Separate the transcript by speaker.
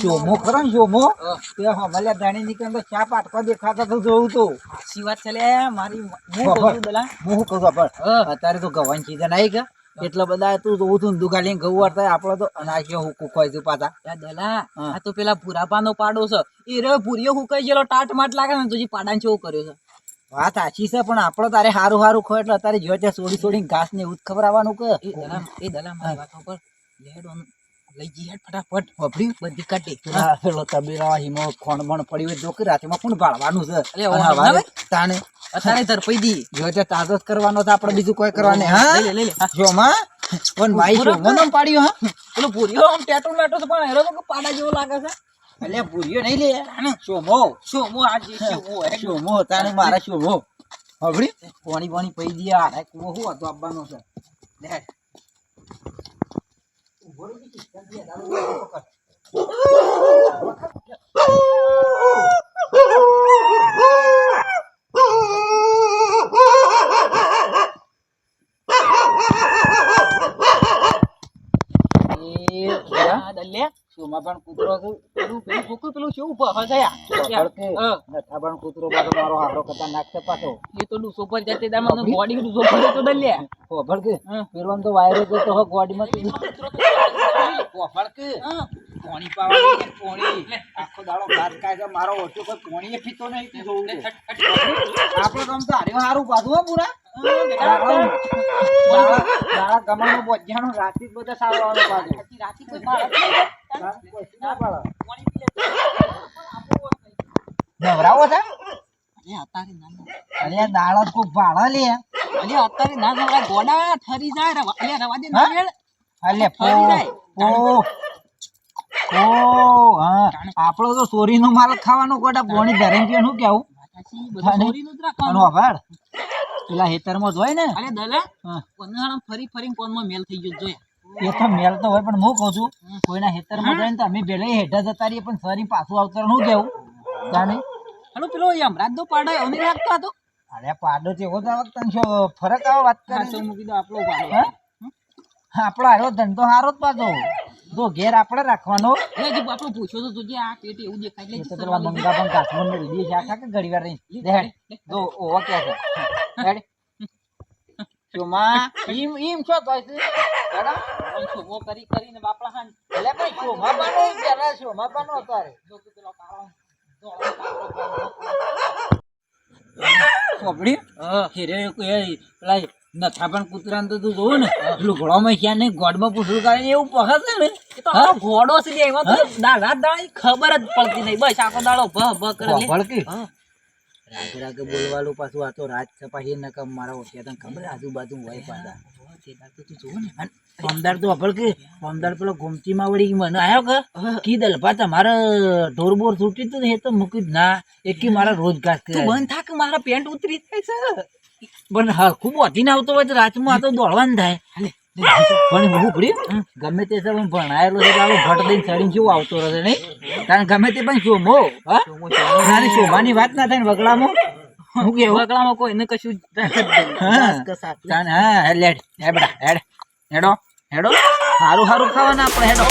Speaker 1: શોમો ખરો ને શોમો તે હમલે દાણી નીકળે તો ચા પાટકો દેખાતા તો જોઉં તો.
Speaker 2: સાચી વાત છે લે મારી હું. કહું દલા
Speaker 1: હું કહું ખબર? અત્યારે તો ગવાની સીઝન આવી કે એટલા બધા તું જોઉં છું દુકાન લઈને વાળતા આપડે તો અનાજ્યો હું કુકવાય છું પાછા.
Speaker 2: દલા આ તો પેલા ભૂરાપાનો પાડો છે. એ રે ભૂરીઓ હુકાઈ ગયેલો ટાટ માટ લાગે ને તુજી પાડાને ચેવું કર્યો છે.
Speaker 1: વાત સાચી છે પણ આપડે તારે હારું હારું ખો એટલે અત્યારે જો ત્યાં છોડી છોડીને ઘાસ ને એવું ખબર આવવાનું કે?
Speaker 2: એ દલા એ દલા મારી વાત પર લેડ ઓન લઈ જઈ ફટાફટ. વપરી બધી કાઢી
Speaker 1: પેલા પેલો તબેલા હિમો ખોણ બણ પડી હોય તો કે રાતમાં કોણ ભાળવાનું છે?
Speaker 2: ના
Speaker 1: તાણે
Speaker 2: અત્યારે ધરપઈ દી.
Speaker 1: જો ત્યાં તાજો કરવાનો છે આપડે બીજું કોઈ કરવાનું હા
Speaker 2: લે લે.
Speaker 1: પણ ભાઈ
Speaker 2: પેલો ભૂરીઓ આમ ટેટો મેટો છે પણ હેરો તો પાડા જેવો લાગે છે.
Speaker 1: એટલે ભૂલ્યો નહીં લે. શોમો
Speaker 2: શું હું આ જે છે હું. હે.
Speaker 1: શોમો તાણે મારા શોમો હબડી પાણી પાણી પી દે આ કુવો હું હતો આપવાનો છે? લે ઊભો રહી જી, જલ્દી આ દારૂ પકડ. એ
Speaker 2: આ દલ્યા
Speaker 1: શોમાં પણ કૂતરો
Speaker 2: પેલું પેલું છોકરું પેલું કેવું ઊભા.
Speaker 1: નઠા પણ કૂતરો બારો મારો હારો ખતરનાક છે પાછો
Speaker 2: એ તો ડૂસો પર જતે મને બોડી ડૂસો પર તો દલ્યા
Speaker 1: ઓ ભડકે
Speaker 2: હા.
Speaker 1: તો વાયરો તો તો. પોણી પાવાની છે, આખો દાડો ભાત કાય છે મારો ઓછો કોઈ પોણીએ પીતો નહીં તે જોવું છે. આપણે તો આમ હારું પાછું હો પૂરા. દાડા ગમાનો બોજાનો રાતે બધા સાવવાનો પાછું
Speaker 2: રાતે કોઈ
Speaker 1: કોઈ. નવરાવો છે?
Speaker 2: અરે અત્યારે ના ના.
Speaker 1: અરે આ દાડા કોક ભાડા લે.
Speaker 2: અરે અત્યારે ના ઓલા ગોડા ઠરી જાય રવા અરે રવા દે ના
Speaker 1: હા? અલે પો ઓ ઓ હા. આપણો તો ચોરીનો માલ ખાવાનો ગોડા પોણી ધરીને શું કેવું? પેલા હેતરમાં જ હોય ને?
Speaker 2: અરે દલા
Speaker 1: હા.
Speaker 2: ફરી ફરી કોનમાં મેલ થઈ ગયો જોયા.
Speaker 1: એ તો મેલ તો હોય પણ હું કહું છું કોઈના હેતરમાં જાય ને તો અમે પેલા હેઠા જતા રહીએ પણ સરી પાછું આવતા શું કેવું? જાણે?
Speaker 2: હલો પેલો યમરાજ નો પાડા અમને લાગતો હતો
Speaker 1: અરે પાડો એવો તો આ વખતે શું ફરક આવે વાત કરે
Speaker 2: છે મૂકી દો આપણો પાડો
Speaker 1: હા? આપણો આવ્યો ધંધો સારો જ પાછો. તો ઘેર આપણે રાખવાનો.
Speaker 2: એ જે આપણો પૂછ્યો તો તુજે આ પેટ એવું દેખાય એટલે
Speaker 1: પેલા મંગા પણ કાશ્મીર ને છે આખા કે ઘડી વાર રહી? દેડ જો ઓવા કે છે. દેડ ચોમા ઈમ ઈમ છો તો છે? હેડા.
Speaker 2: છોમો કરી કરીને બાપલા હાન.
Speaker 1: એટલે ભાઈ ચોમા બાનો પેલા ચોમા બાનો તારે
Speaker 2: જો કે પેલો કાળો
Speaker 1: હેરે એ પેલા નથા પણ કૂતરાને તો તું જોવું ને પેલું ઘોડામાં ક્યાં નહીં ગોડમાં પૂછડું કાઢીને એવું પકડ છે ને?
Speaker 2: ઘોડો છે એમાં દાડા દાડા ખબર જ પડતી નહીં. બસ આખો દાડો ભ ભ કરે.
Speaker 1: ભડકી રાગે રાગે બોલવાલું પાછું આ તો રાત સપાહી નકમ મારા ઓછિયા તને ખબર આજુબાજુ હોય પાછા.
Speaker 2: તે તો
Speaker 1: અભળ કે પેલો વળી મને આવ્યો છૂટી તો એ તો મૂકી જ ના એકી મારા રોજ ઘાસ
Speaker 2: તું
Speaker 1: કરે
Speaker 2: બંધ થાક મારા પેન્ટ ઉતરી જાય છે?
Speaker 1: પણ હા ખૂબ આવતો હોય તો રાતમાં આ તો દોડવાનું થાય. પણ હું પડ્યું ગમે તે પણ ભણાયેલો છે આવો ભટ દઈને ચડીને કેવું આવતો રહે નહીં? કારણ ગમે તે પણ શોમો હા? શોભાની વાત ના થાય ને વગડામાં. હું કેવું?
Speaker 2: કોઈ ને કશું.
Speaker 1: હા. લેડ હે બેટા હેડ હેડો હેડો સારું સારું ખાવાના આપણે હેડો.